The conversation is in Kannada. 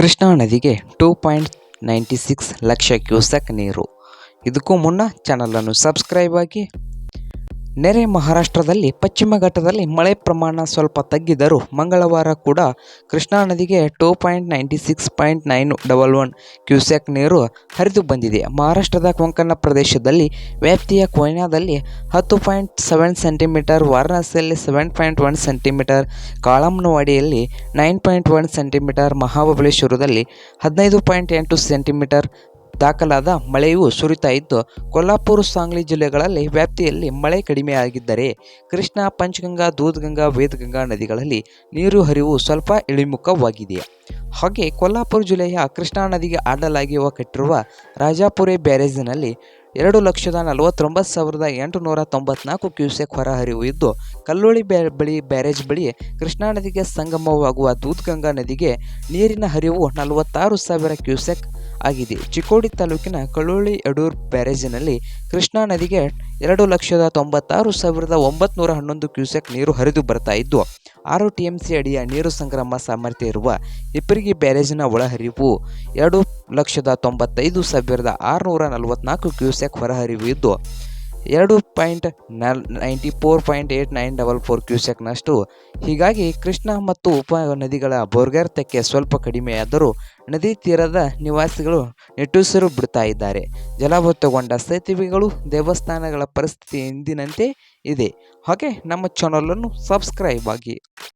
ಕೃಷ್ಣಾ ನದಿಗೆ two point ninety six lakh cusec ನೀರು. ಇದಕ್ಕೂ ಮುನ್ನ ಚಾನಲನ್ನು ಸಬ್ಸ್ಕ್ರೈಬ್ ಆಗಿ ನೆರೆ ಮಹಾರಾಷ್ಟ್ರದಲ್ಲಿ ಪಶ್ಚಿಮ ಘಟ್ಟದಲ್ಲಿ ಮಳೆ ಪ್ರಮಾಣ ಸ್ವಲ್ಪ ತಗ್ಗಿದರೂ ಮಂಗಳವಾರ ಕೂಡ ಕೃಷ್ಣಾ ನದಿಗೆ two point ninety six point nine double one cusec ನೀರು ಹರಿದು ಬಂದಿದೆ. ಮಹಾರಾಷ್ಟ್ರದ ಕೊಂಕಣ ಪ್ರದೇಶದಲ್ಲಿ ವ್ಯಾಪ್ತಿಯ ಕೊಯ್ನಾದಲ್ಲಿ ಹತ್ತು ಪಾಯಿಂಟ್ ಸೆವೆನ್ ಸೆಂಟಿಮೀಟರ್, ವಾರಣಾಸಿಯಲ್ಲಿ ಸೆವೆನ್ ಪಾಯಿಂಟ್ ಒನ್ ಸೆಂಟಿಮೀಟರ್, ಕಾಳಮ್ಮನವಾಡಿಯಲ್ಲಿ ನೈನ್ ಪಾಯಿಂಟ್ ಒನ್ ಸೆಂಟಿಮೀಟರ್, ಮಹಾಬಲೇಶ್ವರದಲ್ಲಿ ಹದಿನೈದು ಪಾಯಿಂಟ್ ಎಂಟು ಸೆಂಟಿಮೀಟರ್ ದಾಖಲಾದ ಮಳೆಯು ಸುರಿತಾ ಇದ್ದು, ಕೊಲ್ಲಾಪುರ ಸಾಂಗ್ಲಿ ಜಿಲ್ಲೆಗಳಲ್ಲಿ ವ್ಯಾಪ್ತಿಯಲ್ಲಿ ಮಳೆ ಕಡಿಮೆಯಾಗಿದ್ದರೆ, ಕೃಷ್ಣಾ, ಪಂಚಗಂಗಾ, ದೂದ್ಗಂಗಾ, ವೇದಗಂಗಾ ನದಿಗಳಲ್ಲಿ ನೀರು ಹರಿವು ಸ್ವಲ್ಪ ಇಳಿಮುಖವಾಗಿದೆ. ಹಾಗೆ ಕೊಲ್ಲಾಪುರ ಜಿಲ್ಲೆಯ ಕೃಷ್ಣಾ ನದಿಗೆ ಅಡ್ಡಲಾಗಿರುವ ಕಟ್ಟಿರುವ ರಾಜಾಪುರೆ ಬ್ಯಾರೇಜಿನಲ್ಲಿ ಎರಡು ಲಕ್ಷದ ನಲವತ್ತೊಂಬತ್ತು ಸಾವಿರದ ಎಂಟುನೂರ ತೊಂಬತ್ನಾಲ್ಕು ಕ್ಯೂಸೆಕ್ ಹೊರಹರಿವು ಇದ್ದು, ಕಲ್ಲೋಳಿ ಬ್ಯಾ, ಬಳಿ, ಬ್ಯಾರೇಜ್ ಬಳಿ ಕೃಷ್ಣಾ ನದಿಗೆ ಸಂಗಮವಾಗುವ ದೂದ್ಗಂಗಾ ನದಿಗೆ ನೀರಿನ ಹರಿವು ನಲವತ್ತಾರು ಸಾವಿರ ಕ್ಯೂಸೆಕ್ ಆಗಿದೆ. ಚಿಕ್ಕೋಡಿ ತಾಲೂಕಿನ ಕಳೋಳಿ ಅಡೂರ್ ಬ್ಯಾರೇಜಿನಲ್ಲಿ ಕೃಷ್ಣಾ ನದಿಗೆ ಎರಡು ಲಕ್ಷದ ತೊಂಬತ್ತಾರು ಸಾವಿರದ ಒಂಬತ್ನೂರ ಹನ್ನೊಂದು ಕ್ಯೂಸೆಕ್ ನೀರು ಹರಿದು ಬರ್ತಾ ಇದ್ದು, ಆರು ಟಿ ಎಂ ಸಿ ಅಡಿಯ ನೀರು ಸಂಗ್ರಹ ಸಾಮರ್ಥ್ಯ ಇರುವ ಇಪ್ಪರಿಗಿ ಬ್ಯಾರೇಜಿನ ಒಳಹರಿವು ಎರಡು ಲಕ್ಷದ ತೊಂಬತ್ತೈದು ಸಾವಿರದ ಆರುನೂರ ನಲವತ್ನಾಲ್ಕು ಕ್ಯೂಸೆಕ್ ಹೊರಹರಿವು ಇದ್ದು ಎರಡು ಪಾಯಿಂಟ್ ನಲ್ ninety four point eight nine double four ಕ್ಯೂಸೆಕ್ನಷ್ಟು. ಹೀಗಾಗಿ ಕೃಷ್ಣ ಮತ್ತು ಉಪ ನದಿಗಳ ಬೋರ್ಗಾರ್ಥಕ್ಕೆ ಸ್ವಲ್ಪ ಕಡಿಮೆಯಾದರೂ ನದಿ ತೀರದ ನಿವಾಸಿಗಳು ನಿಟ್ಟುಸಿರು ಬಿಡ್ತಾ ಇದ್ದಾರೆ. ಜಲಭೂತಗೊಂಡ ಸೇತುವೆಗಳು ದೇವಸ್ಥಾನಗಳ ಪರಿಸ್ಥಿತಿ ಎಂದಿನಂತೆ ಇದೆ. ಹಾಗೆ ನಮ್ಮ ಚಾನಲನ್ನು ಸಬ್ಸ್ಕ್ರೈಬ್ ಆಗಿ